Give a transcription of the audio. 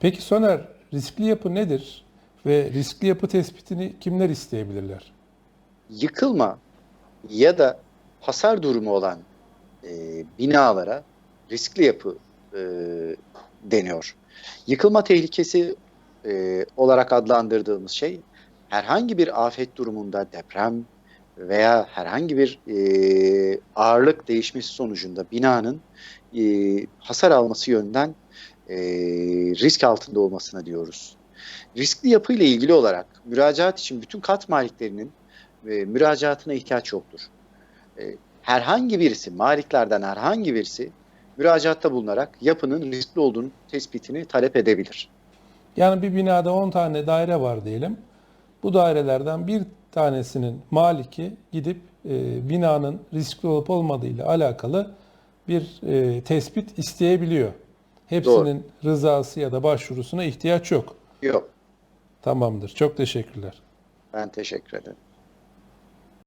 Peki Soner, riskli yapı nedir? Ve riskli yapı tespitini kimler isteyebilirler? yıkılma ya da hasar durumu olan e, binalara riskli yapı e, deniyor. Yıkılma tehlikesi e, olarak adlandırdığımız şey herhangi bir afet durumunda deprem veya herhangi bir e, ağırlık değişmesi sonucunda binanın e, hasar alması yönünden e, risk altında olmasına diyoruz. Riskli yapı ile ilgili olarak müracaat için bütün kat maliklerinin e, müracaatına ihtiyaç yoktur. E, herhangi birisi, maliklerden herhangi birisi müracaatta bulunarak yapının riskli olduğunu tespitini talep edebilir. Yani bir binada 10 tane daire var diyelim. Bu dairelerden bir tanesinin maliki gidip e, binanın riskli olup olmadığı ile alakalı bir e, tespit isteyebiliyor. Hepsinin rızası ya da başvurusuna ihtiyaç yok. Yok, Tamamdır. Çok teşekkürler. ben teşekkür ederim.